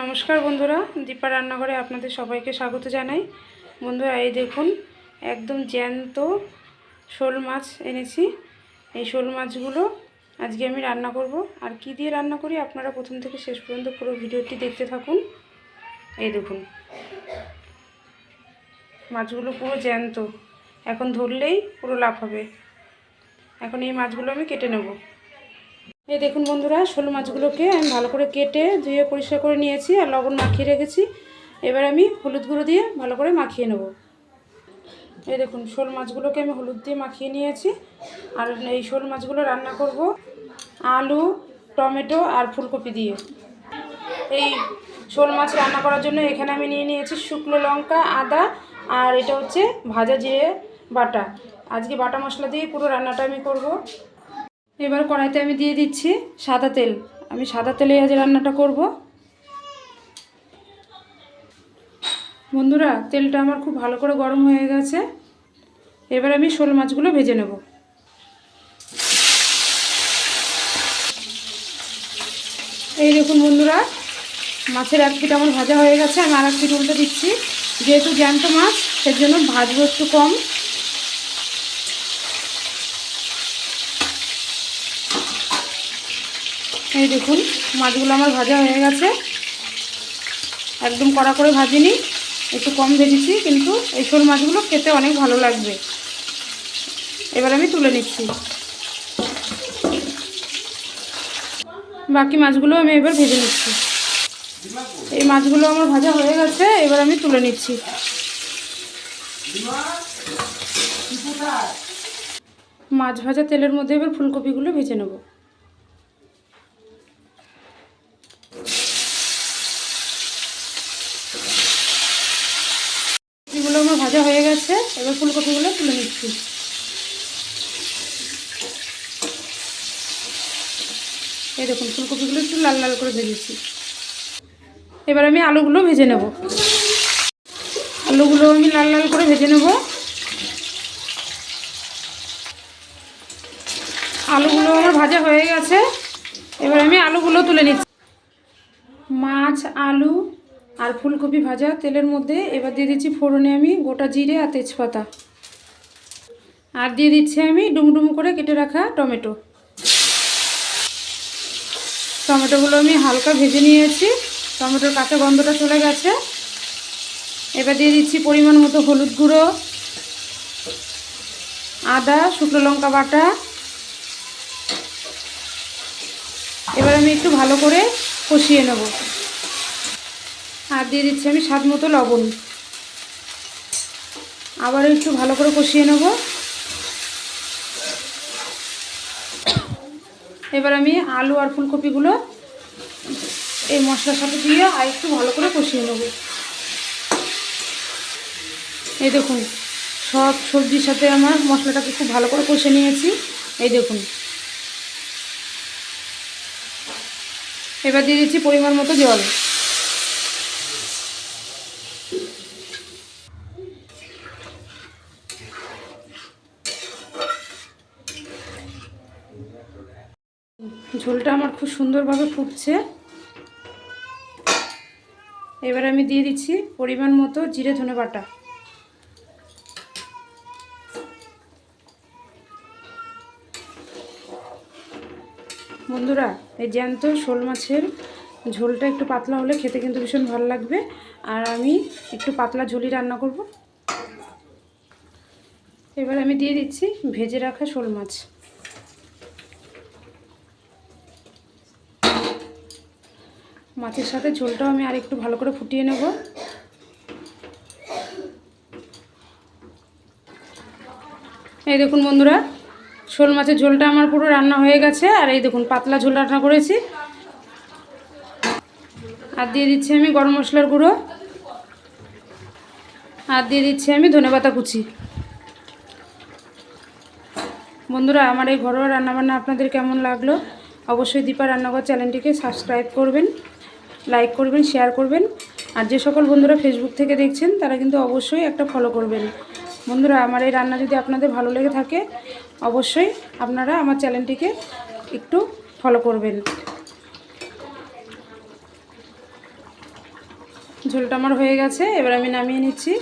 নমস্কার বন্ধুরা, দীপা রান্নাঘরে আপনাদের সবাইকে স্বাগত জানাই। বন্ধুরা, এই দেখুন, একদম জ্যান্ত শোল মাছ এনেছি। এই শোল মাছগুলো আজকে আমি রান্না করব। আর কি দিয়ে রান্না করি আপনারা প্রথম থেকে শেষ পর্যন্ত পুরো ভিডিওটি দেখতে থাকুন। এই দেখুন, মাছগুলো পুরো জ্যান্ত। এখন ধরলেই পুরো লাভ হবে। এখন এই মাছগুলো আমি কেটে নেব। এই দেখুন বন্ধুরা, শোল মাছগুলোকে আমি ভালো করে কেটে ধুয়ে পরিষ্কার করে নিয়েছি আর লবণ মাখিয়ে রেখেছি। এবার আমি হলুদ গুঁড়ো দিয়ে ভালো করে মাখিয়ে নেব। এই দেখুন, শোল মাছগুলোকে আমি হলুদ দিয়ে মাখিয়ে নিয়েছি। আর এই শোল মাছগুলো রান্না করব আলু, টমেটো আর ফুলকপি দিয়ে। এই শোল মাছ রান্না করার জন্য এখানে আমি নিয়ে নিয়েছি শুকনো লঙ্কা, আদা আর এটা হচ্ছে ভাজা জিরে বাটা। আজকে বাটা মশলা দিয়ে পুরো রান্নাটা আমি করব। এবার কড়াইতে আমি দিয়ে দিচ্ছি সাদা তেল। আমি সাদা তেলে আজ রান্নাটা করব। বন্ধুরা, তেলটা আমার খুব ভালো করে গরম হয়ে গেছে। এবার আমি শোল মাছগুলো ভেজে নেব। এই দেখুন বন্ধুরা, মাছের এক পিঠ আমার ভাজা হয়ে গেছে। আমি আর এক পিঠ উল্টে দিচ্ছি। যেহেতু জ্যান্ত মাছ সের জন্য ভাজবো একটু কম। এই দেখুন, মাছগুলো আমার ভাজা হয়ে গেছে। একদম কড়া করে ভাজিনি, একটু কম ভেজেছি, কিন্তু এই শোল মাছগুলো খেতে অনেক ভালো লাগবে। এবার আমি তুলে নিচ্ছি। বাকি মাছগুলো আমি এবার ভেজে নিচ্ছি। এই মাছগুলো আমার ভাজা হয়ে গেছে, এবার আমি তুলে নিচ্ছি। মাছ ভাজা তেলের মধ্যে এবার ফুলকপিগুলো ভেজে নেব এগুলো আমার ভাজা হয়ে গেছে, এবার ফুলকপিগুলো তুলে নিচ্ছি। এই দেখুন, ফুলকপিগুলো একটু লাল লাল করে ভেজেছি। এবার আমি আলুগুলো ভেজে নেব। আলুগুলো আমি লাল লাল করে ভেজে নেব। আলুগুলো আমার ভাজা হয়ে গেছে। এবার আমি আলুগুলো তুলে নিচ্ছি। মাছ, আলু আর ফুলকপি ভাজা, তেলের মধ্যে এবার দিয়ে দিচ্ছি ফোড়নে আমি গোটা জিরে আর তেজপাতা। আর দিয়ে দিচ্ছি আমি ডুমডুম করে কেটে রাখা টমেটো। টমেটোগুলো আমি হালকা ভেজে নিয়েছি। টমেটোর কাঁচা গন্ধটা চলে গেছে। এবার দিয়ে দিচ্ছি পরিমাণ মতো হলুদ গুঁড়ো, আদা, শুকনো লঙ্কা বাটা। এবার আমি একটু ভালো করে কষিয়ে নেব। আর দিয়ে দিচ্ছি আমি, স্বাদ মতো লবণ। আবার একটু ভালো করে কষিয়ে নেব। এবার আমি আলু আর ফুলকপিগুলো এই মশলার সাথে দিয়ে আর একটু ভালো করে কষিয়ে নেব। এই দেখুন, সব সবজির সাথে আমার মশলাটাকে খুব ভালো করে কষে নিয়েছি। এই দেখুন। এবার দিয়ে দিচ্ছি পরিমাণ মতো জল। ঝোলটা আমার খুব সুন্দরভাবে ফুটছে। এবার আমি দিয়ে দিচ্ছি পরিমাণ মতো জিরে ধনে বাটা। বন্ধুরা, এই জ্যান্ত শোল মাছের ঝোলটা একটু পাতলা হলে খেতে কিন্তু ভীষণ ভালো লাগবে। আর আমি একটু পাতলা ঝোলই রান্না করব। এবার আমি দিয়ে দিচ্ছি ভেজে রাখা শোল মাছ। মাছের সাথে ঝোলটাও আমি আর একটু ভালো করে ফুটিয়ে নেব। এই দেখুন বন্ধুরা, শোল মাছের ঝোলটা আমার পুরো রান্না হয়ে গেছে, আর এই দেখুন পাতলা ঝোল রান্না করেছি। আর দিয়ে দিচ্ছি আমি গরম মশলার গুঁড়ো। আর দিয়ে দিচ্ছি আমি ধনেপাতা কুচি। বন্ধুরা, আমার এই ঘরোয়া রান্নাবান্না আপনাদের কেমন লাগল? অবশ্যই দীপা রান্নাঘর চ্যানেলটিকে সাবস্ক্রাইব করবেন। লাইক করবেন শেয়ার করবেন। আর যে সকল বন্ধুরা ফেসবুক থেকে দেখছেন, তারা কিন্তু অবশ্যই একটা ফলো করবেন। বন্ধুরা, আমার এই রান্না যদি আপনাদের ভালো লেগে থাকে, অবশ্যই আপনারা আমার চ্যানেলটিকে একটু ফলো করবেন। ঝোলটা আমার হয়ে গেছে, এবার আমি নামিয়ে নিচ্ছি।